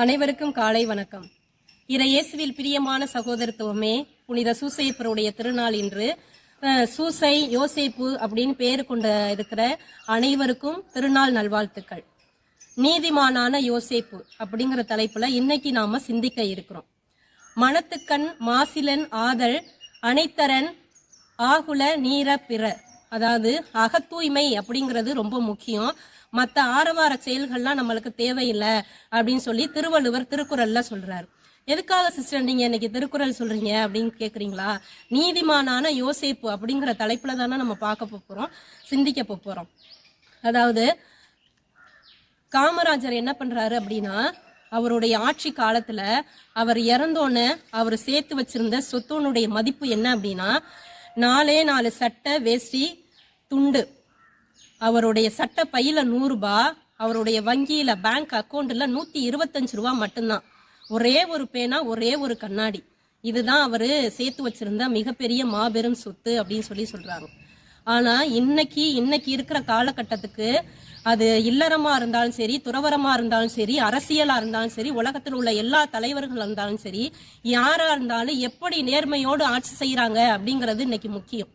அனைவருக்கும் காலை வணக்கம். இறையேசுவில் பிரியமான சகோதரத்துவமே புனித சூசைப்பருடைய திருநாள் இன்று சூசை யோசைப்பு அப்படின்னு பேரு கொண்ட இருக்கிற அனைவருக்கும் திருநாள் நல்வாழ்த்துக்கள். நீதிமானான யோசைப்பு அப்படிங்கிற தலைப்புல இன்னைக்கு நாம சிந்திக்க இருக்கிறோம். மனத்துக்கண் மாசிலன் ஆதல் அனைத்தரன் ஆகுல நீர பிற அதாவது அகத்தூய்மை அப்படிங்கிறது ரொம்ப முக்கியம். மற்ற ஆரவார செயல்கள்லாம் நம்மளுக்கு தேவையில்லை அப்படின்னு சொல்லி திருவள்ளுவர் திருக்குறள்ல சொல்றாரு. எதுக்காக சிஸ்டர் நீங்க இன்னைக்கு திருக்குறள் சொல்றீங்க அப்படின்னு கேக்குறீங்களா? நீதிமானான யோசிப்பு அப்படிங்கிற தலைப்புல தானே நம்ம பார்க்க போறோம் சிந்திக்க போறோம். அதாவது காமராஜர் என்ன பண்றாரு அப்படின்னா அவருடைய ஆட்சி காலத்துல அவர் இறந்தோன்னு அவர் சேர்த்து வச்சிருந்த சொத்தோனுடைய மதிப்பு என்ன அப்படின்னா நாலே நாலு சட்டை வேஷ்டி துண்டு. அவருடைய சட்ட பையில நூறுரூபா அவருடைய வங்கியில பேங்க் அக்கௌண்ட்ல நூத்தி இருபத்தஞ்சு ரூபா மட்டும்தான். ஒரே ஒரு பேனா ஒரே ஒரு கண்ணாடி. இதுதான் அவரு சேர்த்து வச்சிருந்த மிகப்பெரிய மாபெரும் சொத்து அப்படின்னு சொல்லி சொல்றாங்க. ஆனா இன்னைக்கு இன்னைக்கு இருக்கிற காலகட்டத்துக்கு அது இல்லறமா இருந்தாலும் சரி துறவரமா இருந்தாலும் சரி அரசியலா இருந்தாலும் சரி உலகத்தில் உள்ள எல்லா தலைவர்கள் இருந்தாலும் சரி யாரா இருந்தாலும் எப்படி நேர்மையோடு ஆட்சி செய்யறாங்க அப்படிங்கிறது இன்னைக்கு முக்கியம்.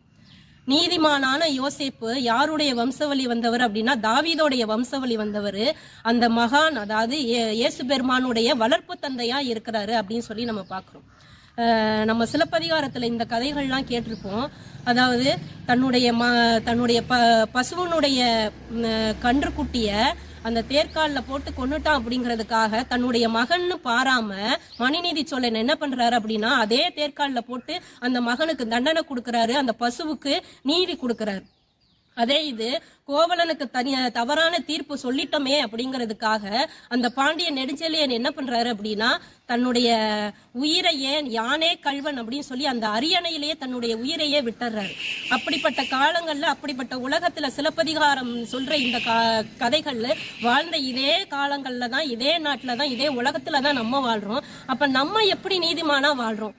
நீதிமானான யோசிப்பு யாருடைய வம்சவழி வந்தவர் அப்படின்னா தாவீதோடைய வம்சவழி வந்தவர். அந்த மகான் அதாவது இயேசு பெருமானுடைய வளர்ப்பு தந்தையா இருக்கிறாரு அப்படின்னு சொல்லி நம்ம பார்க்கிறோம். நம்ம சிலப்பதிகாரத்தில் இந்த கதைகள்லாம் கேட்டிருப்போம். அதாவது தன்னுடைய ம தன்னுடைய ப பசுவனுடைய கன்றுக்குட்டியை அந்த தேர்காலில் போட்டு கொண்டுட்டான் அப்படிங்கிறதுக்காக தன்னுடைய மகன்னு பாராம மணிநீதி சோழன் என்ன பண்றாரு அப்படின்னா அதே தேர்காலில் போட்டு அந்த மகனுக்கு தண்டனை கொடுக்கறாரு அந்த பசுவுக்கு நீதி கொடுக்கறாரு. அதே இது கோவலனுக்கு தனியாக தவறான தீர்ப்பு சொல்லிட்டோமே அப்படிங்கிறதுக்காக அந்த பாண்டிய நெடுஞ்செழியன் என்ன பண்றாரு அப்படின்னா தன்னுடைய உயிரையே யானே கல்வன் அப்படின்னு சொல்லி அந்த அரியணையிலேயே தன்னுடைய உயிரையே விட்டுறாரு. அப்படிப்பட்ட காலங்கள்ல அப்படிப்பட்ட உலகத்துல சிலப்பதிகாரம் சொல்ற இந்த கா- கதைகள்ல வாழ்ந்த இதே காலங்கள்ல தான் இதே நாட்டுல தான் இதே உலகத்துல தான் நம்ம வாழ்றோம். அப்ப நம்ம எப்படி நீதிமானா வாழ்றோம்?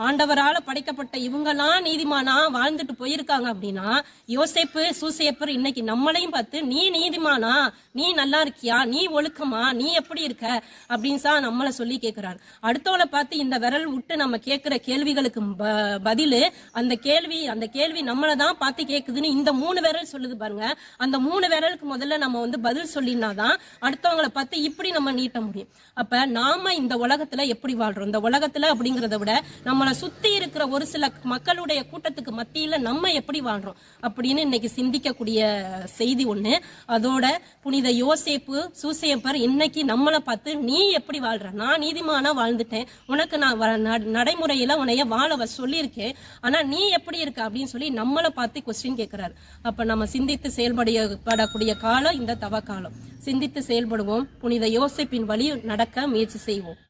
ஆண்டவரால படைக்கப்பட்ட இவங்கெல்லாம் நீதிமானா வாழ்ந்துட்டு போயிருக்காங்க அப்படின்னா யோசேப்பு சூசேப்பர் இன்னைக்கு நம்மளையும் பார்த்து நீ நீதிமானா? நீ நல்லா இருக்கியா? நீ ஒழுக்கமா? நீ எப்படி இருக்க? அப்படின்னு தான் நம்மளை சொல்லி கேட்கிறார் அடுத்தவளை பார்த்து இந்த விரல் விட்டு நம்ம கேட்கிற கேள்விகளுக்கு ப- பதிலு அந்த கேள்வி அந்த கேள்வி நம்மளை தான் பார்த்து கேட்குதுன்னு இந்த மூணு விரல் சொல்லுது பாருங்க. அந்த மூணு விரலுக்கு முதல்ல நம்ம வந்து பதில் சொல்லினாதான் அடுத்தவங்களை பார்த்து இப்படி நம்ம நீட்ட முடியும். அப்ப நாம இந்த உலகத்துல எப்படி வாழ்றோம்? இந்த உலகத்துல அப்படிங்கறத விட நம்மளை சுத்தி இருக்கிற ஒரு சில மக்களுடைய கூட்டத்துக்கு மத்தியில நம்ம எப்படி வாழ்றோம் அப்படின்னு இன்னைக்கு சிந்திக்கக்கூடிய செய்தி ஒண்ணு. அதோட புனித யோசேப்பு சூசேப்பர் இன்னைக்கு நம்மளை பார்த்து நீ எப்படி வாழ்ற? நான் நீதிமானா வாழ்ந்துட்டேன். உனக்கு நான் வ- நடைமுறையில உன்னைய வாழ வ- சொல்லியிருக்கேன். ஆனா நீ எப்படி இருக்க அப்படின்னு சொல்லி நம்மளை பார்த்து கொஸ்டின் கேட்கிறாரு அப்ப நம்ம சிந்தித்து செயல்படக்கூடிய காலம் இந்த தவ காலம் சிந்தித்து செயல்படுவோம். புனித யோசேப்பின் வழி நடக்க முயற்சி செய்வோம்.